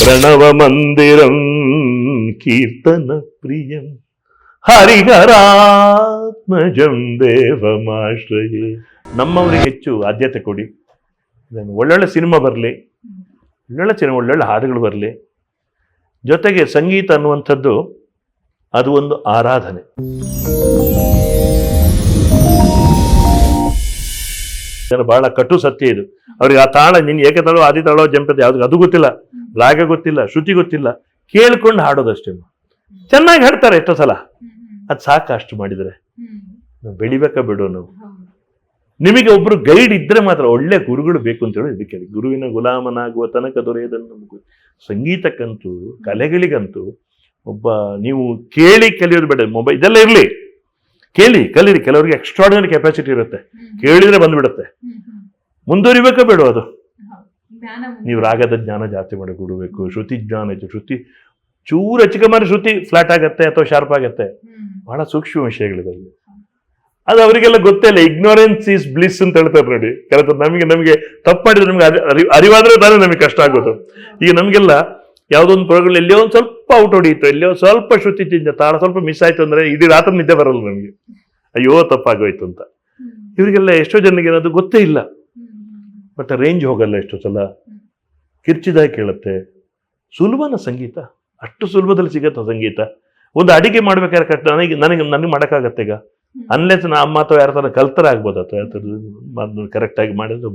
ಪ್ರಣವ ಮಂದಿರಂ ಕೀರ್ತನ ಪ್ರಿಯಂ. ಹರಿಹರಾತ್ಮಜಂ ದೇವಮಾಶ್ರಯೇ. ನಮ್ಮವರಿಗೆ ಹೆಚ್ಚು ಆದ್ಯತೆ ಕೊಡಿ. ಒಳ್ಳೊಳ್ಳೆ ಸಿನಿಮಾ ಬರಲಿ, ಒಳ್ಳೊಳ್ಳೆ ಸಿನಿಮಾ, ಒಳ್ಳೊಳ್ಳೆ ಹಾಡುಗಳು ಬರಲಿ. ಜೊತೆಗೆ ಸಂಗೀತ ಅನ್ನುವಂಥದ್ದು ಅದು ಒಂದು ಆರಾಧನೆ. ಬಹಳ ಕಟು ಸತ್ಯ ಇದು. ಅವ್ರಿಗೆ ಆ ತಾಳ ನಿನ್ ಏಕೆ ತಾಳೋ, ಆದಿ ತಾಳೋ ಜಂಪದ ಯಾವ್ದು, ಅದು ಗೊತ್ತಿಲ್ಲ. ರಾಗ ಗೊತ್ತಿಲ್ಲ, ಶ್ರುತಿ ಗೊತ್ತಿಲ್ಲ, ಕೇಳ್ಕೊಂಡು ಹಾಡೋದಷ್ಟೇ ಚೆನ್ನಾಗಿ ಹಾಡ್ತಾರೆ ಎಷ್ಟೋ ಸಲ. ಅದು ಸಾಕು ಅಷ್ಟು ಮಾಡಿದರೆ. ನಾವು ಬೆಳಿಬೇಕಾ ಬಿಡೋ ನಾವು ನಿಮಗೆ ಒಬ್ರು ಗೈಡ್ ಇದ್ರೆ ಮಾತ್ರ ಒಳ್ಳೆ ಗುರುಗಳು ಬೇಕು ಅಂತ ಹೇಳಿ ಇದಕ್ಕೆ ಗುರುವಿನ ಗುಲಾಮನಾಗುವ ತನಕ ದೊರೆಯದನ್ನು ನಮಗೆ ಸಂಗೀತಕ್ಕಂತೂ, ಕಲೆಗಳಿಗಂತೂ ಒಬ್ಬ ನೀವು ಕೇಳಿ ಕಲಿಯೋದು ಬೇಡ. ಮೊಬೈಲ್ ಇದೆಲ್ಲ ಇರಲಿ. ಕೇಳಿ, ಕಲೀರಿ. ಕೆಲವರಿಗೆ ಎಕ್ಸ್ಟ್ರಾರ್ಡಿನರಿ ಕೆಪಾಸಿಟಿ ಇರುತ್ತೆ. ಕೇಳಿದ್ರೆ ಬಂದ್ಬಿಡುತ್ತೆ. ಮುಂದುವರಿಬೇಕಾ ಬೇಡ ಅದು. ನೀವು ರಾಗದ ಜ್ಞಾನ ಜಾಸ್ತಿ ಮಾಡಿ ಕೊಡಬೇಕು ಶ್ರುತಿ ಜ್ಞಾನ ಇತ್ತು ಶ್ರುತಿ ಚೂರು ಹೆಚ್ಚಿಗೆ ಮಾಡಿ ಶ್ರುತಿ ಫ್ಲಾಟ್ ಆಗತ್ತೆ ಅಥವಾ ಶಾರ್ಪ್ ಆಗತ್ತೆ? ಬಹಳ ಸೂಕ್ಷ್ಮ ವಿಷಯಗಳಿದಾವೆ ಅದು ಅವರಿಗೆಲ್ಲ ಗೊತ್ತೇ ಇಲ್ಲ ಇಗ್ನೋರೆನ್ಸ್ ಈಸ್ ಬ್ಲಿಸ್ ಅಂತ ಹೇಳ್ತಾರೆ ನೋಡಿ. ಕೆಲಸ ನಮಗೆ ನಮಗೆ ತಪ್ಪು ಮಾಡಿದ್ರೆ ನಮ್ಗೆ ಅರಿ- ಅರಿ- ಅರಿವಾದ್ರೆ ತಾನೇ ನಮಗೆ ಕಷ್ಟ ಆಗೋದು. ಈಗ ನಮಗೆಲ್ಲ ಯಾವುದೊಂದು ಪ್ರೋಗ್ರಾಮ್ ಎಲ್ಲಿಯೋ ಒಂದು ಸ್ವಲ್ಪ ಔಟ್ ಹೊಡೀತು ಎಲ್ಲಿಯೋ ಸ್ವಲ್ಪ ಶ್ರುತಿ ಚಿಂತೆ ತಾಳ ಸ್ವಲ್ಪ ಮಿಸ್ ಆಯ್ತು ಅಂದ್ರೆ ಇಡೀ ರಾತ್ರಿ ನಿದ್ದೆ ಬರಲ್ಲ ನಮಗೆ. ಅಯ್ಯೋ ತಪ್ಪಾಗೋಯ್ತು ಅಂತ. ಇವರಿಗೆಲ್ಲ ಎಷ್ಟೋ ಜನಕ್ಕೆ ಅದು ಗೊತ್ತೇ ಇಲ್ಲ. ಬಟ್ ರೇಂಜ್ ಹೋಗಲ್ಲ ಎಷ್ಟೋ ಸಲ. ಕಿರ್ಚಿದಾಗ ಕೇಳುತ್ತೆ ಸುಲಭನ ಸಂಗೀತ? ಅಷ್ಟು ಸುಲಭದಲ್ಲಿ ಸಿಗತ್ತ ಸಂಗೀತ? ಒಂದು ಅಡಿಗೆ ಮಾಡ್ಬೇಕಾದ್ರೆ ಕಷ್ಟ. ನನಗೆ ನನಗೆ ನನಗೆ ಮಾಡೋಕ್ಕಾಗತ್ತೆ ಈಗ. ಅನ್ಲೆಸ್ ನಾ ಅಮ್ಮ ಅಥವಾ ಯಾರ ಥರ ಕಲ್ತರ ಆಗ್ಬೋದು ಅಥವಾ ಯಾರ ಥರ ಕರೆಕ್ಟಾಗಿ ಮಾಡಿದ್ರು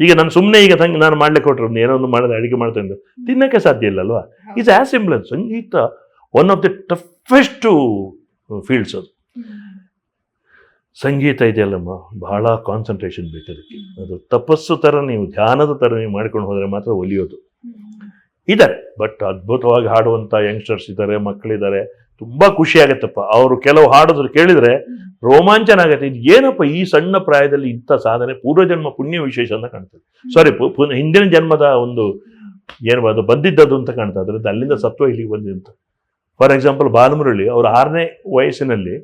ಈಗ ನಾನು ಸುಮ್ಮನೆ ಈಗ ತಂಗಿ ನಾನು ಮಾಡ್ಲಿಕ್ಕೆ ಕೊಟ್ಟರು ಏನೋ ಒಂದು ಮಾಡಿದ್ರೆ ಅಡಿಗೆ ಮಾಡ್ತೇನೆ ತಿನ್ನೋಕ್ಕೆ ಸಾಧ್ಯ ಇಲ್ಲ ಅಲ್ವಾ? Is as simple Sangeetha one of the toughest fields ಅದು. ಸಂಗೀತ ಇದೆಯಲ್ಲಮ್ಮ ಬಹಳ ಕಾನ್ಸಂಟ್ರೇಷನ್ ಬೇಕು ಅದಕ್ಕೆ. ಅದು ತಪಸ್ಸು ಥರ ನೀವು ಧ್ಯಾನದ ಥರ ನೀವು ಮಾಡ್ಕೊಂಡು ಹೋದರೆ ಮಾತ್ರ ಒಲಿಯೋದು. ಇದ್ದಾರೆ ಬಟ್ ಅದ್ಭುತವಾಗಿ ಹಾಡುವಂಥ ಯಂಗ್ಸ್ಟರ್ಸ್ ಇದ್ದಾರೆ ಮಕ್ಕಳಿದ್ದಾರೆ ತುಂಬಾ ಖುಷಿ ಆಗತ್ತಪ್ಪ. ಅವರು ಕೆಲವು ಹಾಡೋದ್ರು ಕೇಳಿದ್ರೆ ರೋಮಾಂಚನ ಆಗುತ್ತೆ. ಇದು ಏನಪ್ಪ ಈ ಸಣ್ಣ ಪ್ರಾಯದಲ್ಲಿ ಇಂಥ ಸಾಧನೆ? ಪೂರ್ವಜನ್ಮ ಪುಣ್ಯ ವಿಶೇಷ ಅಂತ ಕಾಣ್ತದೆ. ಸಾರಿ ಹಿಂದಿನ ಜನ್ಮದ ಒಂದು ಏನು ಅದು ಬಂದಿದ್ದದು ಅಂತ ಕಾಣ್ತದೆ. ಅದರಿಂದ ಅಲ್ಲಿಂದ ಸತ್ವ ಇಲ್ಲಿಗೆ ಬಂದಿದೆ ಅಂತ. ಫಾರ್ ಎಕ್ಸಾಂಪಲ್ ಬಾಲಮುರಳಿ ಅವರು ಆರನೇ ವಯಸ್ಸಿನಲ್ಲಿ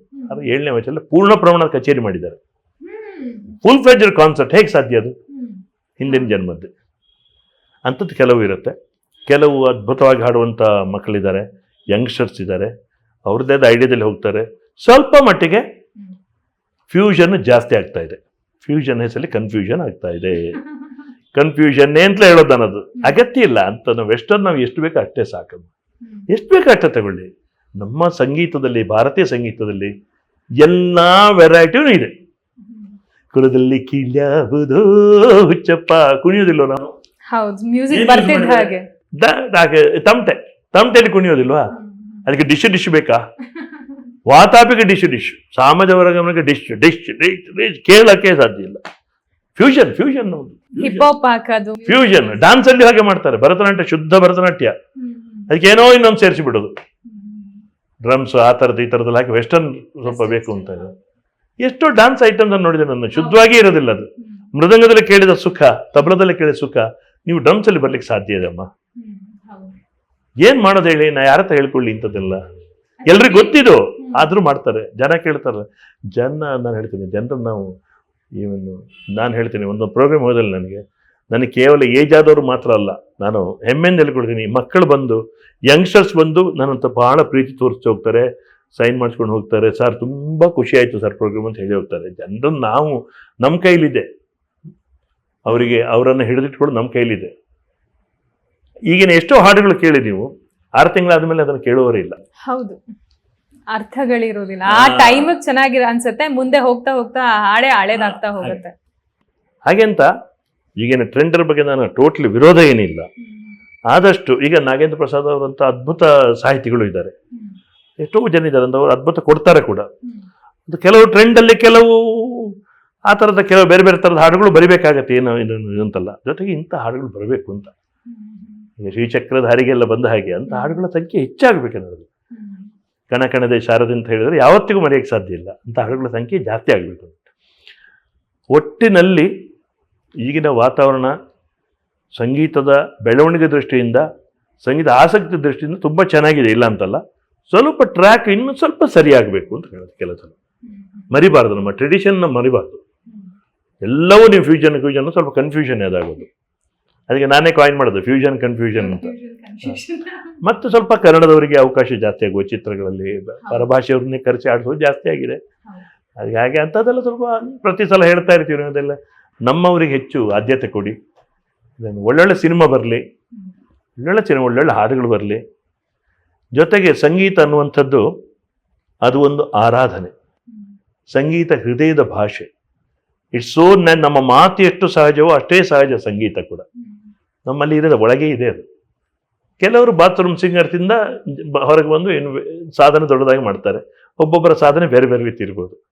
ಏಳನೇ ವಯಸ್ಸಲ್ಲಿ ಪೂರ್ಣ ಪ್ರಮಾಣದ ಕಚೇರಿ ಮಾಡಿದ್ದಾರೆ. ಫುಲ್ ಫ್ಲೆಜರ್ ಕಾನ್ಸರ್ಟ್ ಹೇಗೆ ಸಾಧ್ಯ ಅದು? ಹಿಂದಿನ ಜನ್ಮದ್ದು. ಅಂಥದ್ದು ಕೆಲವು ಇರುತ್ತೆ. ಕೆಲವು ಅದ್ಭುತವಾಗಿ ಹಾಡುವಂಥ ಮಕ್ಕಳಿದ್ದಾರೆ ಯಂಗ್ಸ್ಟರ್ಸ್ ಇದ್ದಾರೆ ಅವ್ರದ್ದೇ ಐಡಿಯಾದಲ್ಲಿ ಹೋಗ್ತಾರೆ. ಸ್ವಲ್ಪ ಮಟ್ಟಿಗೆ ಫ್ಯೂಷನ್ ಜಾಸ್ತಿ ಆಗ್ತಾ ಇದೆ. ಫ್ಯೂಷನ್ ಹೆಸರಲ್ಲಿ ಕನ್ಫ್ಯೂಷನ್ ಆಗ್ತಾ ಇದೆ. ಕನ್ಫ್ಯೂಷನ್ ಅಂತಲೇ ಹೇಳೋದು ಅನ್ನೋದು ಅಗತ್ಯ ಇಲ್ಲ. ಅಂತ ನಾವು ವೆಸ್ಟರ್ನ್ ನಾವು ಎಷ್ಟು ಬೇಕೋ ಅಷ್ಟೇ ಸಾಕು ಎಷ್ಟು ಬೇಕು ಅಷ್ಟ ತಗೊಳ್ಳಿ. ನಮ್ಮ ಸಂಗೀತದಲ್ಲಿ ಭಾರತೀಯ ಸಂಗೀತದಲ್ಲಿ ಎಲ್ಲ ವೆರೈಟಿಯೂ ಇದೆ. ಕುಲದಲ್ಲಿ ಕೀಳ್ಯಾವುದೋ ಹುಚ್ಚಪ್ಪ ಕುಣಿಯೋದಿಲ್ವ ನಾನು ಹೌದು ಮ್ಯೂಸಿಕ್ ಏನ್ ಹಾಗೆ. ತಮಟೆ ತಮಟೆಯಲ್ಲಿ ಕುಣಿಯೋದಿಲ್ವಾ? ಅದಕ್ಕೆ ಡಿಶ್ ಡಿಶ್ ಬೇಕಾ? ವಾತಾಪಿಗೆ ಡಿಶ್ ಡಿಶ್ ಸಾಮಾಜ ವರ್ಗಮನಕ್ಕೆ ಡಿಶ್ ಡಿಶ್ ಡಿಶ್ ಡಿಶ್ ಕೇಳಕ್ಕೆ ಸಾಧ್ಯ ಇಲ್ಲ. ಫ್ಯೂಷನ್ ಫ್ಯೂಷನ್ ಹಿಪ್ ಹಾಪ್ ಹಾಕೋದು. ಫ್ಯೂಷನ್ ಡಾನ್ಸ್ ಅಲ್ಲಿ ಹಾಗೆ ಮಾಡ್ತಾರೆ. ಭರತನಾಟ್ಯ ಶುದ್ಧ ಭರತನಾಟ್ಯ. ಅದಕ್ಕೆ ಏನೋ ಇನ್ನೊಂದು ಸೇರಿಸಿ ಬಿಡೋದು. ಡ್ರಮ್ಸ್ ಆ ಥರದ್ದು ಈ ಥರದಲ್ಲಿ ಹಾಕಿ ವೆಸ್ಟರ್ನ್ ಸ್ವಲ್ಪ ಬೇಕು ಅಂತ ಇದೆ. ಎಷ್ಟೋ ಡ್ಯಾನ್ಸ್ ಐಟಮ್ಸ್ ಅನ್ನು ನೋಡಿದೆ ನನ್ನ ಶುದ್ಧವಾಗಿ ಇರೋದಿಲ್ಲ ಅದು. ಮೃದಂಗದಲ್ಲಿ ಕೇಳಿದ ಸುಖ ತಬಲದಲ್ಲಿ ಕೇಳಿದ ಸುಖ ನೀವು ಡ್ರಮ್ಸ್ ಅಲ್ಲಿ ಬರ್ಲಿಕ್ಕೆ ಸಾಧ್ಯ ಇದೆ ಅಮ್ಮ. ಏನ್ ಮಾಡೋದು ಹೇಳಿ? ನಾ ಯಾರ ಹತ್ರ ಹೇಳ್ಕೊಳ್ಳಿ ಇಂಥದ್ದೆಲ್ಲ. ಎಲ್ರಿಗೂ ಗೊತ್ತಿದು ಆದ್ರೂ ಮಾಡ್ತಾರೆ. ಜನ ಕೇಳ್ತಾರೆ. ಜನ ನಾನು ಹೇಳ್ತೀನಿ ಜನರನ್ನ ನಾವು ಇವನು ನಾನು ಹೇಳ್ತೀನಿ ಒಂದು ಪ್ರೋಗ್ರಾಮ್ ಹೋದಲ್ಲಿ ನನಗೆ. ನನಗೆ ಕೇವಲ ಏಜ್ ಆದವರು ಮಾತ್ರ ಅಲ್ಲ ನಾನು ಹೆಮ್ಮೆಯಿಂದ ಹೇಳ್ಕೊಡ್ತೀನಿ ಮಕ್ಕಳು ಬಂದು ಯಂಗ್ಸ್ಟರ್ಸ್ ಬಂದು ನನ್ನಂತ ಬಹಳ ಪ್ರೀತಿ ತೋರಿಸಿ ಹೋಗ್ತಾರೆ ಸೈನ್ ಮಾಡಿಸ್ಕೊಂಡು ಹೋಗ್ತಾರೆ. ಸರ್ ತುಂಬ ಖುಷಿ ಆಯಿತು ಸರ್ ಪ್ರೋಗ್ರಾಮ್ ಅಂತ ಹೇಳಿ ಹೋಗ್ತಾರೆ. ಜನರನ್ನು ನಾವು ನಮ್ಮ ಕೈಲಿದೆ. ಅವರಿಗೆ ಅವರನ್ನು ಹಿಡಿದಿಟ್ಕೊಂಡು ನಮ್ಮ ಕೈಲಿದೆ. ಈಗಿನ ಎಷ್ಟೋ ಹಾಡುಗಳು ಕೇಳಿ ನೀವು ಆರು ತಿಂಗಳಾದ್ಮೇಲೆ ಅದನ್ನು ಕೇಳುವವರೇ ಇಲ್ಲ. ಹೌದು. ಅರ್ಥಗಳಿರೋದಿಲ್ಲ. ಆ. ಟೈಮ್ ಚೆನ್ನಾಗಿರ ಅನ್ಸುತ್ತೆ. ಮುಂದೆ ಹೋಗ್ತಾ ಹೋಗ್ತಾ ಹಾಡೇ ಹಳೇದಾಗ್ತಾ ಹೋಗುತ್ತೆ. ಹಾಗೆ ಅಂತ ಈಗಿನ ಟ್ರೆಂಡರ್ ಬಗ್ಗೆ ನಾನು ಟೋಟ್ಲಿ ವಿರೋಧ ಏನಿಲ್ಲ. ಆದಷ್ಟು ಈಗ ನಾಗೇಂದ್ರ ಪ್ರಸಾದ್ ಅವರಂಥ ಅದ್ಭುತ ಸಾಹಿತಿಗಳು ಇದ್ದಾರೆ. ಎಷ್ಟೋ ಜನ ಇದ್ದಾರೆ ಅಂತ ಅವರು ಅದ್ಭುತ ಕೊಡ್ತಾರೆ ಕೂಡ. ಕೆಲವು ಟ್ರೆಂಡಲ್ಲಿ ಕೆಲವು ಆ ಥರದ ಕೆಲವು ಬೇರೆ ಬೇರೆ ಥರದ ಹಾಡುಗಳು ಬರಿಬೇಕಾಗತ್ತೆ ಏನು ಅಂತಲ್ಲ. ಜೊತೆಗೆ ಇಂಥ ಹಾಡುಗಳು ಬರಬೇಕು ಅಂತ. ಈಗ ಶ್ರೀಚಕ್ರದ ಹಾರಿಗೆಲ್ಲ ಬಂದ ಹಾಗೆ ಅಂತ ಹಾಡುಗಳ ಸಂಖ್ಯೆ ಹೆಚ್ಚಾಗಬೇಕು ಅನ್ನೋದು ಕಣ ಕಣದೆ ಶಾರದೆ ಅಂತ ಹೇಳಿದರೆ ಯಾವತ್ತಿಗೂ ಮರೆಯೋಕ್ಕೆ ಸಾಧ್ಯ ಇಲ್ಲ. ಅಂತ ಹಾಡುಗಳ ಸಂಖ್ಯೆ ಜಾಸ್ತಿ ಆಗಬೇಕು ಒಟ್ಟಿನಲ್ಲಿ ಈಗಿನ ವಾತಾವರಣ ಸಂಗೀತದ ಬೆಳವಣಿಗೆ ದೃಷ್ಟಿಯಿಂದ, ಸಂಗೀತ ಆಸಕ್ತಿ ದೃಷ್ಟಿಯಿಂದ ತುಂಬ ಚೆನ್ನಾಗಿದೆ, ಇಲ್ಲ ಅಂತಲ್ಲ? ಸ್ವಲ್ಪ ಟ್ರ್ಯಾಕ್ ಇನ್ನೂ ಸ್ವಲ್ಪ ಸರಿಯಾಗಬೇಕು ಅಂತ ಹೇಳೋದು ಕೆಲಸ. ಮರಿಬಾರ್ದು, ನಮ್ಮ ಟ್ರೆಡಿಷನ್ನ ಮರಿಬಾರ್ದು. ಎಲ್ಲವೂ ನೀವು ಫ್ಯೂಷನ್ ಫ್ಯೂಷನ್ ಸ್ವಲ್ಪ ಕನ್ಫ್ಯೂಷನ್ ಅದಾಗೋದು ಅದಕ್ಕೆ ನಾನೇ ಕಾಯಿನ್ ಮಾಡೋದು ಫ್ಯೂಷನ್ ಕನ್ಫ್ಯೂಷನ್ ಅಂತ. ಮತ್ತು ಸ್ವಲ್ಪ ಕನ್ನಡದವರಿಗೆ ಅವಕಾಶ ಜಾಸ್ತಿ ಆಗುವ ಚಿತ್ರಗಳಲ್ಲಿ, ಪರಭಾಷೆಯವ್ರನ್ನೇ ಕರೆಸಿ ಆಡಿಸೋದು ಜಾಸ್ತಿ ಆಗಿದೆ. ಹಾಗೆ ಅಂಥದ್ದೆಲ್ಲ ಸ್ವಲ್ಪ ಪ್ರತಿ ಸಲ ಹೇಳ್ತಾ ಇರ್ತೀವಿ ಅದೆಲ್ಲ. ನಮ್ಮವರಿಗೆ ಹೆಚ್ಚು ಆದ್ಯತೆ ಕೊಡಿ. ಒಳ್ಳೊಳ್ಳೆ ಸಿನಿಮಾ ಬರಲಿ, ಒಳ್ಳೊಳ್ಳೆ ಸಿನಿಮಾ, ಒಳ್ಳೊಳ್ಳೆ ಹಾಡುಗಳು ಬರಲಿ. ಜೊತೆಗೆ ಸಂಗೀತ ಅನ್ನುವಂಥದ್ದು ಅದು ಒಂದು ಆರಾಧನೆ. ಸಂಗೀತ ಹೃದಯದ ಭಾಷೆ. ಇಟ್ಸ್ ಸೋ ನಮ್ಮ ಮಾತು ಎಷ್ಟು ಸಹಜವೋ ಅಷ್ಟೇ ಸಹಜ ಸಂಗೀತ ಕೂಡ. ನಮ್ಮಲ್ಲಿ ಇರೋದು ಒಳಗೆ ಇದೆ ಅದು. ಕೆಲವರು ಬಾತ್ರೂಮ್ ಸಿಂಗರ್ತಿಂದ ಹೊರಗೆ ಬಂದು ಏನು ಸಾಧನೆ ದೊಡ್ಡದಾಗಿ ಮಾಡ್ತಾರೆ. ಒಬ್ಬೊಬ್ಬರ ಸಾಧನೆ ಬೇರೆ ಬೇರೆ ರೀತಿ ಇರ್ಬೋದು.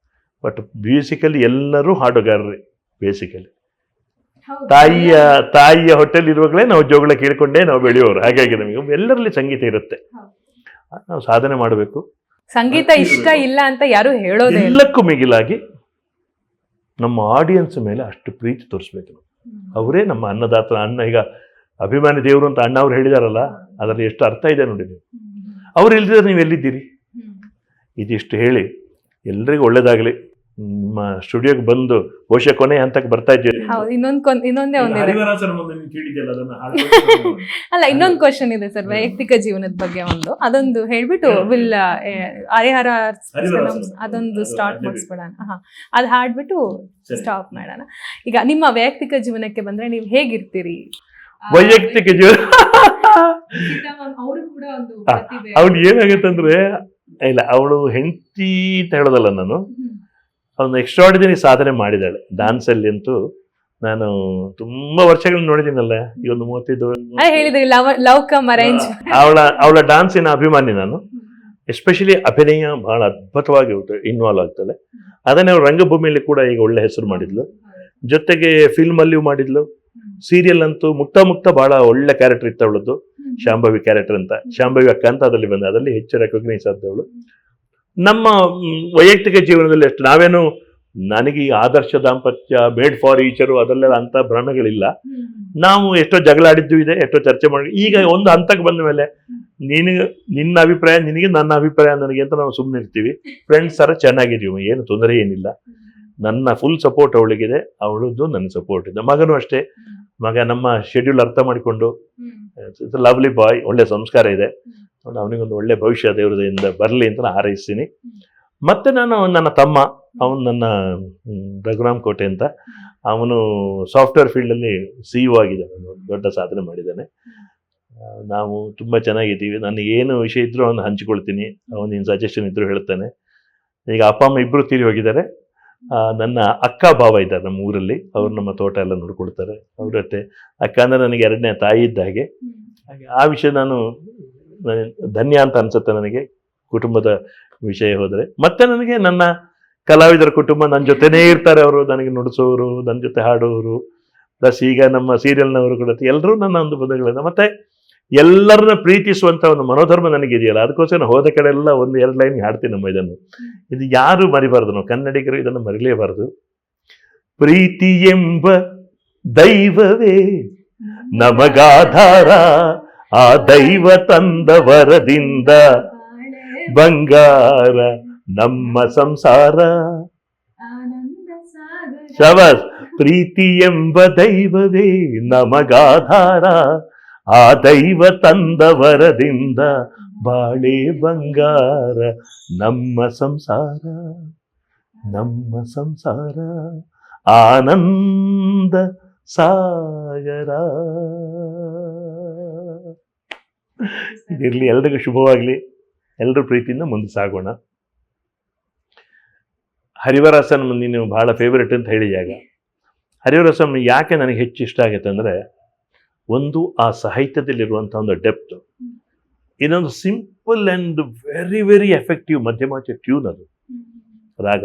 ಬಟ್ ಬೇಸಿಕಲಿ ಎಲ್ಲರೂ ಹಾಡುಗಾರರೇ. ಬೇಸಿಕಲಿ ತಾಯಿಯ ತಾಯಿಯ ಹೋಟೆಲ್ ಇರುವಾಗಲೇ ನಾವು ಜೋಗಳ ಕೇಳಿಕೊಂಡೇ ನಾವು ಬೆಳೆಯೋರು ಹಾಗಾಗಿ ನಮಗೆ ಎಲ್ಲರಲ್ಲಿ ಸಂಗೀತ ಇರುತ್ತೆ. ನಾವು ಸಾಧನೆ ಮಾಡಬೇಕು. ಸಂಗೀತ ಇಷ್ಟ ಇಲ್ಲ ಅಂತ ಯಾರು ಹೇಳೋದು ಎಲ್ಲಕ್ಕೂ ಮಿಗಿಲಾಗಿ ನಮ್ಮ ಆಡಿಯನ್ಸ್ ಮೇಲೆ ಅಷ್ಟು ಪ್ರೀತಿ ತೋರಿಸ್ಬೇಕು ನಾವು. ಅವರೇ ನಮ್ಮ ಅನ್ನದಾತ ಅನ್ನ ಈಗ ಅಭಿಮಾನಿ ದೇವರು ಅಂತ ಅಣ್ಣ ಅವ್ರು ಹೇಳಿದಾರಲ್ಲ ಅದರಲ್ಲಿ ಎಷ್ಟು ಅರ್ಥ ಇದೆ ನೋಡಿ ನೀವು. ಅವ್ರು ಇಲ್ದಿದ್ರೆ ನೀವು ಎಲ್ಲಿದ್ದೀರಿ? ಇದಿಷ್ಟು ಹೇಳಿ ಎಲ್ರಿಗೂ ಒಳ್ಳೇದಾಗಲಿ. ಸ್ಟುಡಿಯೋಗೆ ಬಂದು ಬಹುಶಃ ಕೊನೆ ಹಂತಕ್ಕೆ ಬರ್ತಾ ಇದ್ದೀವಿ ಹೌದು ಇನ್ನೊಂದ್ ಕೊನ್- ಇನ್ನೊಂದೇ ಒಂದಿದೆ. ಅಲ್ಲ ಇನ್ನೊಂದು ಕ್ವಶನ್ ಇದೆ ಸರ್ ವೈಯಕ್ತಿಕ ಜೀವನದ ಬಗ್ಗೆ ಒಂದು. ಅದೊಂದು ಹೇಳ್ಬಿಟ್ಟು ವಿಲ್ ಹರಿಹರ ಅದೊಂದು ಸ್ಟಾರ್ಟ್ ಮಾಡಿಸ್ಬಿಡೋಣ ಹಾ ಅದು ಹಾಡ್ಬಿಟ್ಟು ಸ್ಟಾಪ್ ಮಾಡೋಣ. ಈಗ ನಿಮ್ಮ ವೈಯಕ್ತಿಕ ಜೀವನಕ್ಕೆ ಬಂದ್ರೆ ನೀವು ಹೇಗಿರ್ತೀರಿ? ವೈಯಕ್ತಿಕ ಜೀವನ ಅವ್ಳು ಏನಾಗತ್ತಂದ್ರೆ ಇಲ್ಲ ಅವಳು ಹೆಂಡತಿ ಅಂತ ಹೇಳೋದಲ್ಲ ನಾನು. ಅವನು ಎಕ್ಸ್ಟ್ರಾಡಿನರಿ ಸಾಧನೆ ಮಾಡಿದ್ದಾಳೆ. ಡ್ಯಾನ್ಸಲ್ಲಿ ಅಂತೂ ನಾನು ತುಂಬಾ ವರ್ಷಗಳನ್ನ ನೋಡಿದ್ದೀನಲ್ಲ ಈ ಒಂದು ಮೂವತ್ತೈದು ಅವಳ ಅವಳ ಡಾನ್ಸಿನ ಅಭಿಮಾನಿ ನಾನು. ಎಸ್ಪೆಷಲಿ ಅಭಿನಯ ಬಹಳ ಅದ್ಭುತವಾಗಿ ಇನ್ವಾಲ್ವ್ ಆಗ್ತಾಳೆ ಅದನ್ನೇ ಅವ್ರ ರಂಗಭೂಮಿಯಲ್ಲಿ ಕೂಡ ಈಗ ಒಳ್ಳೆ ಹೆಸರು ಮಾಡಿದ್ಲು. ಜೊತೆಗೆ ಫಿಲ್ಮ್ ಅಲ್ಲಿಯೂ ಮಾಡಿದ್ಲು. ಸೀರಿಯಲ್ ಅಂತೂ ಮುಕ್ತ ಮುಕ್ತ ಬಹಳ ಒಳ್ಳೆ ಕ್ಯಾರೆಕ್ಟರ್ ಇತ್ತು ಅವಳದ್ದು. ಶಾಂಭವಿ ಕ್ಯಾರೆಕ್ಟರ್ ಅಂತ. ಶಾಂಭವಿ ಅಕ್ಕ ಅಂತ ಅದರಲ್ಲಿ ಬಂದ ಅದರಲ್ಲಿ ಹೆಚ್ಚು ರೆಕಗ್ನೈಸ್ ಆದವಳು. ನಮ್ಮ ವೈಯಕ್ತಿಕ ಜೀವನದಲ್ಲಿ ಅಷ್ಟು. ನಾವೇನು ನನಗೆ ಈ ಆದರ್ಶ ದಾಂಪತ್ಯ ಮೇಡ್ ಫಾರ್ ಈಚರು ಅದರಲ್ಲೆಲ್ಲ ಅಂತ ಭ್ರಮೆಗಳಿಲ್ಲ. ನಾವು ಎಷ್ಟೋ ಜಗಳಾಡಿದ್ದು ಇದೆ ಎಷ್ಟೋ ಚರ್ಚೆ ಮಾಡಿ ಈಗ ಒಂದು ಹಂತಕ್ಕೆ ಬಂದ ಮೇಲೆ ನಿನಗೆ ನಿನ್ನ ಅಭಿಪ್ರಾಯ ನಿನಗೆ ನನ್ನ ಅಭಿಪ್ರಾಯ ನನಗೆ ಅಂತ ನಾವು ಸುಮ್ಮನೆ ಇರ್ತೀವಿ. ಫ್ರೆಂಡ್ಸ್ ಸರ ಚೆನ್ನಾಗಿದ್ದೀವಿ ಏನು ತೊಂದರೆ ಏನಿಲ್ಲ. ನನ್ನ ಫುಲ್ ಸಪೋರ್ಟ್ ಅವಳಿಗಿದೆ ಅವಳದ್ದು ನನ್ನ ಸಪೋರ್ಟ್ ಇದೆ ಮಗನೂ ಅಷ್ಟೇ. ಮಗ ನಮ್ಮ ಶೆಡ್ಯೂಲ್ ಅರ್ಥ ಮಾಡಿಕೊಂಡು ಲವ್ಲಿ ಬಾಯ್ ಒಳ್ಳೆ ಸಂಸ್ಕಾರ ಇದೆ. ಅವನಿಗೊಂದು ಒಳ್ಳೆ ಭವಿಷ್ಯ ದೇವರದಿಂದ ಬರಲಿ ಅಂತ ನಾನು ಹಾರೈಸ್ತೀನಿ. ಮತ್ತು ನಾನು ನನ್ನ ತಮ್ಮ, ಅವನು ನನ್ನ ರಘುರಾಮ್ ಕೋಟೆ ಅಂತ. ಅವನು ಸಾಫ್ಟ್ವೇರ್ ಫೀಲ್ಡಲ್ಲಿ ಸಿ ಇ ಆಗಿದ್ದಾನೆ ಅವನು ದೊಡ್ಡ ಸಾಧನೆ ಮಾಡಿದ್ದಾನೆ. ನಾವು ತುಂಬ ಚೆನ್ನಾಗಿದ್ದೀವಿ. ನನಗೆ ಏನು ವಿಷಯ ಇದ್ದರೂ ಅವನು ಹಂಚಿಕೊಳ್ತೀನಿ. ಅವನೇನು ಸಜೆಷನ್ ಇದ್ದರೂ ಹೇಳ್ತಾನೆ. ಈಗ ಅಪ್ಪ, ಅಮ್ಮ ಇಬ್ಬರು ತೀರಿ ಹೋಗಿದ್ದಾರೆ. ನನ್ನ ಅಕ್ಕ ಭಾವ ಇದ್ದಾರೆ ನಮ್ಮ ಊರಲ್ಲಿ. ಅವ್ರು ನಮ್ಮ ತೋಟ ಎಲ್ಲ ನೋಡ್ಕೊಳ್ತಾರೆ. ಅವ್ರತ್ತೆ ಅಕ್ಕ ಅಂದರೆ ನನಗೆ ಎರಡನೇ ತಾಯಿ ಇದ್ದ ಹಾಗೆ. ಹಾಗೆ ಆ ವಿಷಯ ನಾನು ಧನ್ಯ ಅಂತ ಅನ್ಸುತ್ತೆ ನನಗೆ ಕುಟುಂಬದ ವಿಷಯ ಹೋದರೆ. ಮತ್ತೆ ನನಗೆ ನನ್ನ ಕಲಾವಿದರ ಕುಟುಂಬ ನನ್ನ ಜೊತೆನೇ ಇರ್ತಾರೆ ಅವರು ನನಗೆ ನುಡಿಸೋರು ನನ್ನ ಜೊತೆ ಹಾಡೋರು. ಪ್ಲಸ್ ಈಗ ನಮ್ಮ ಸೀರಿಯಲ್ನವರು ಕೂಡ ಎಲ್ಲರೂ ನನ್ನ ಒಂದು ಬಂಧುಗಳಿಂದ ಮತ್ತೆ ಎಲ್ಲರನ್ನ ಪ್ರೀತಿಸುವಂತ ಒಂದು ಮನೋಧರ್ಮ ನನಗಿದೆಯಲ್ಲ ಅದಕ್ಕೋಸ್ಕರ ನಾನು ಹೋದ ಕಡೆ ಎಲ್ಲ ಒಂದು ಎರಡು ಲೈನ್ ಹಾಡ್ತೀನಿ ನಮ್ಮ ಇದನ್ನು. ಇದು ಯಾರು ಮರಿಬಾರ್ದು ನಾವು ಕನ್ನಡಿಗರು ಇದನ್ನು ಮರಿಲೇಬಾರದು. ಪ್ರೀತಿ ಎಂಬ ದೈವವೇ ನಮಗಾಧಾರ ಆ ದೈವ ತಂದ ವರದಿಂದ ಬಂಗಾರ ನಮ್ಮ ಸಂಸಾರ ಶಬಾಸ್ ಪ್ರೀತಿ ಎಂಬ ದೈವವೇ ನಮಗಾಧಾರ ಆ ದೈವ ತಂದ ವರದಿಂದ ಬಾಳೆ ಬಂಗಾರ ನಮ್ಮ ಸಂಸಾರ ನಮ್ಮ ಸಂಸಾರ ಆನಂದ ಸಾಗರ ಇದಿರಲಿ ಎಲ್ರಿಗೂ ಶುಭವಾಗಲಿ. ಎಲ್ಲರೂ ಪ್ರೀತಿಯಿಂದ ಮುಂದೆ ಸಾಗೋಣ. ಹರಿವರಸನ್ ನೀನು ಭಾಳ ಫೇವ್ರೇಟ್ ಅಂತ ಹೇಳಿದಾಗ ಹರಿವರಾಸನ್ ಯಾಕೆ ನನಗೆ ಹೆಚ್ಚು ಇಷ್ಟ ಆಗುತ್ತೆ ಅಂದರೆ, ಒಂದು, ಆ ಸಾಹಿತ್ಯದಲ್ಲಿರುವಂಥ ಒಂದು ಡೆಪ್ತ್ ಇನ್ನೊಂದು simple and very very effective ಮಧ್ಯಮಾಚೆ tune ಅದು. ರಾಗ.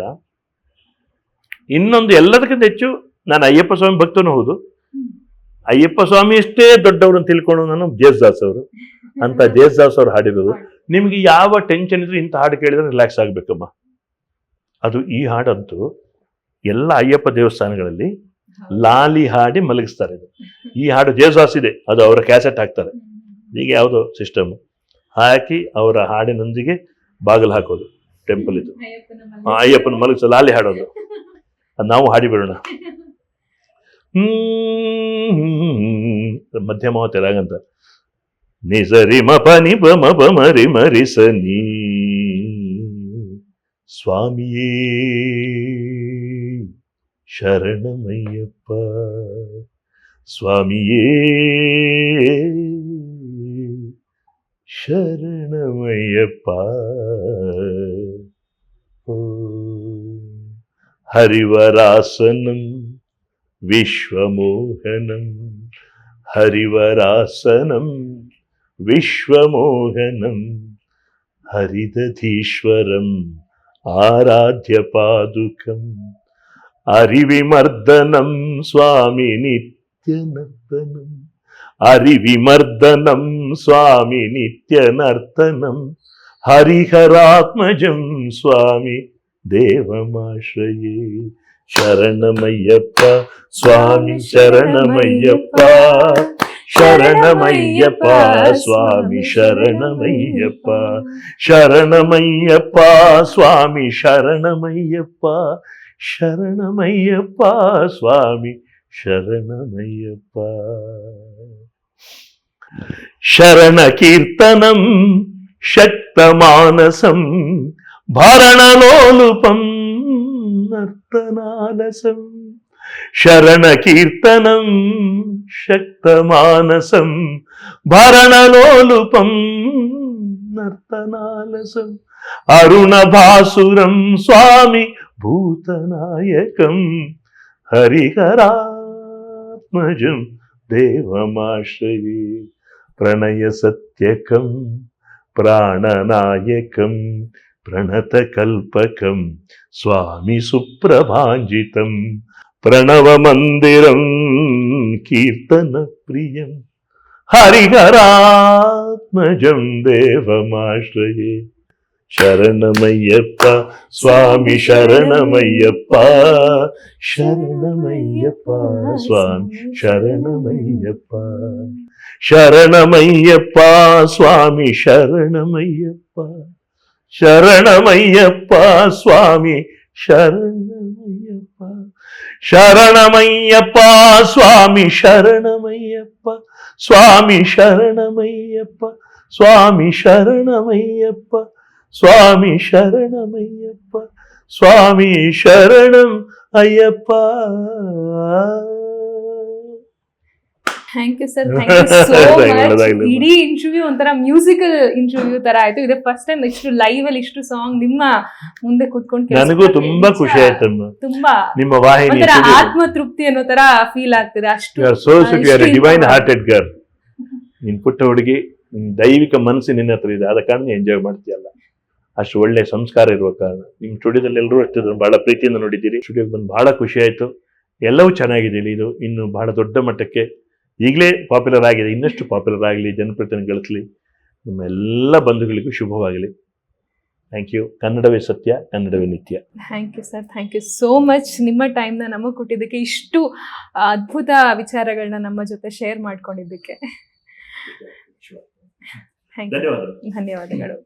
ಇನ್ನೊಂದು ಎಲ್ಲದಕ್ಕಿಂತ ಹೆಚ್ಚು ನಾನು ಅಯ್ಯಪ್ಪ ಸ್ವಾಮಿ ಭಕ್ತನೂ ಹೌದು. ಅಯ್ಯಪ್ಪ ಸ್ವಾಮಿ ಅಷ್ಟೇ ದೊಡ್ಡವರು ತಿಳ್ಕೊಂಡು ನಾನು ಜೇಸ್ದಾಸ್ ಅವರು ಅಂತ ಜೇಸ್ದಾಸ್ ಅವ್ರು ಹಾಡಿರೋದು. ನಿಮ್ಗೆ ಯಾವ ಟೆನ್ಷನ್ ಇದ್ರೆ ಇಂಥ ಹಾಡು ಕೇಳಿದ್ರೆ ರಿಲ್ಯಾಕ್ಸ್ ಆಗ್ಬೇಕಮ್ಮ. ಅದು ಈ ಹಾಡಂತೂ ಎಲ್ಲ ಅಯ್ಯಪ್ಪ ದೇವಸ್ಥಾನಗಳಲ್ಲಿ ಲಾಲಿ ಹಾಡಿ ಮಲಗಿಸ್ತಾರೆ ಇದು. ಈ ಹಾಡು ಜೇಸ್ದಾಸ್ ಇದೆ. ಅದು ಅವರ ಕ್ಯಾಸೆಟ್ ಹಾಕ್ತಾರೆ. ಈಗ ಯಾವುದೋ ಸಿಸ್ಟಮ್ ಹಾಕಿ ಅವರ ಹಾಡಿನೊಂದಿಗೆ ಬಾಗಿಲು ಹಾಕೋದು ಟೆಂಪಲ್ ಇದು. ಅಯ್ಯಪ್ಪನ ಮಲಗಿಸ ಲಾಲಿ ಹಾಡೋದು. ಅದು ನಾವು ಹಾಡಿ ಬಿಡೋಣ ಹ್ಮ್ ಮಧ್ಯಮಾವತಿ నిజరిమ పని బమ బమరి మరిసని స్వామియే శరణమయ్యప్ప. స్వామియే శరణమయ్యప్ప. హరివరాసనం విశ్వమోహనం హరివరాసనం విశ్వమోహనం హరిదధీశ్వరం ఆరాధ్య పాదుకం అరివిమర్దనం స్వామి నిత్యనర్తనం అరివిమర్దనం స్వామి నిత్యనర్తనం హరిహరాత్మజం స్వామి దేవమాశ్రయే శరణమయ్యప్ప స్వామి శరణమయ్యప్ప. ಅರಿವಿಮರ್ದನಂ ಸ್ವಾಮಿ ನಿತ್ಯನರ್ತನಂ ಹರಿಹರಾತ್ಮಜಂ ಸ್ವಾಮಿ ದೇವಮಾಶ್ರಯೇ ಶರಣಮಯ್ಯಪ್ಪ ಸ್ವಾಮಿ ಶರಣಮಯ್ಯಪ್ಪ ಶರಣಮಯ್ಯಪ್ಪ ಸ್ವಾಮಿ ಶರಣಮಯ್ಯಪ್ಪ ಶರಣಮಯ್ಯಪ್ಪ ಸ್ವಾಮಿ శరణకీర్తనం శక్తమానసం భరణలోలుపం నర్తనాలసం అరుణభాసురం స్వామి భూతనాయకం హరిహరాత్మజం దేవమాశ్రయే ప్రణయ సత్యకం ప్రాణనాయకం ప్రణతకల్పకం స్వామి సుప్రభాంజితం. பிரணவ மந்திரம் கீர்த்தன பிரியம் ஹரிஹராத்மஜம் தேவமாஷ்ரயே சரணமையப்பா சுவாமி சரணமையப்பா சரணமையப்பா சுவாமி சரணமையப்பா சரணமையப்பா சுவாமி சரணமையப்பா சரணமையப்பா சுவாமி சரண ಶರಣಮಯ್ಯಪ್ಪ ಸ್ವಾಮಿ ಶರಣಮಯ್ಯಪ್ಪ ಸ್ವಾಮಿ ಶರಣಮಯ್ಯಪ್ಪ ಸ್ವಾಮಿ ಶರಣಮಯ್ಯಪ್ಪ ಸ್ವಾಮಿ ಶರಣಮಯ್ಯಪ್ಪ ಸ್ವಾಮಿ ಶರಣಂ Ayyappa thank you sir thank you so much. ಇಡೀ ಇಂಟರ್ವ್ಯೂ ಒಂಥರ ಮ್ಯೂಸಿಕಲ್ ಇಂಟರ್ವ್ಯೂ ತರ ಆಯ್ತು. ಇದೆ ಫಸ್ಟ್ ಟೈಮ್ ಇಷ್ಟು ಲೈವ್ ಅಲ್ಲಿ ಇಷ್ಟು ಸಾಂಗ್ ನಿಮ್ಮ ಮುಂದೆ ಕುತ್ಕೊಂಡು ನನಗೂ ತುಂಬಾ ಖುಷಿ ಆಯ್ತು ತುಂಬಾ. ನಿಮ್ಮ ವಾಹಿನಿ ಒಂಥರ ಆತ್ಮ ತೃಪ್ತಿ ಅನ್ನೋ ತರ ಫೀಲ್ ಆಗ್ತಿದೆ. ಅಷ್ಟು ಸೋ ಡಿವೈನ್ ಹಾರ್ಟೆಡ್ ಗರ್ ನಿನ್ ಪುಟ್ಟ ಹುಡುಗಿ ನಿನ್ ದೈವಿಕ ಮನಸ್ಸು ನಿನ್ನ ಹತ್ರ ಇದೆ. ಆದ ಕಾರಣ ಎಂಜಾಯ್ ಮಾಡ್ತೀಯಲ್ಲ. ಅಷ್ಟು ಒಳ್ಳೆ ಸಂಸ್ಕಾರ ಇರುವ ಕಾರಣ. ನಿಮ್ ಸ್ಟುಡಿಯೋದಲ್ಲಿ ಎಲ್ಲರೂ ಅಷ್ಟು ಬಹಳ ಪ್ರೀತಿಯಿಂದ ನೋಡಿದ್ದೀರಿ ಸ್ಟುಡಿಯೋಗೆ ಬಂದು ಬಹಳ ಖುಷಿ ಆಯ್ತು. ಎಲ್ಲವೂ ಚೆನ್ನಾಗಿದೆ ಇಲ್ಲಿ ಇದು. ಇನ್ನು ಬಹಳ ದೊಡ್ಡ ಮಟ್ಟಕ್ಕೆ ಈಗಲೇ ಪಾಪ್ಯುಲರ್ ಆಗಿದೆ ಇನ್ನಷ್ಟು ಪಾಪ್ಯುಲರ್ ಆಗಲಿ ಜನಪ್ರತಿನಿಧಿ ಗಳಿಸಲಿ ನಿಮ್ಮ ಎಲ್ಲ ಬಂಧುಗಳಿಗೂ ಶುಭವಾಗಲಿ. ಥ್ಯಾಂಕ್ ಯು ಕನ್ನಡವೇ ಸತ್ಯ ಕನ್ನಡವೇ ನಿತ್ಯ. Thank you sir thank you so much ನಿಮ್ಮ ಟೈಮ್ನ ನಮಗೆ ಕೊಟ್ಟಿದ್ದಕ್ಕೆ ಇಷ್ಟು ಅದ್ಭುತ ವಿಚಾರಗಳನ್ನ ನಮ್ಮ ಜೊತೆ ಶೇರ್ ಮಾಡ್ಕೊಂಡಿದ್ದಕ್ಕೆ. ಧನ್ಯವಾದಗಳು.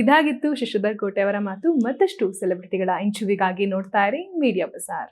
ಇದಾಗಿತ್ತು ಶಶಿಧರ್ ಕೋಟೆ ಅವರ ಮಾತು. ಮತ್ತಷ್ಟು ಸೆಲೆಬ್ರಿಟಿಗಳ ಇಂಚುವಿಗಾಗಿ ನೋಡ್ತಾ ಇರಿ. ಮೀಡಿಯಾ ಬಜಾರ್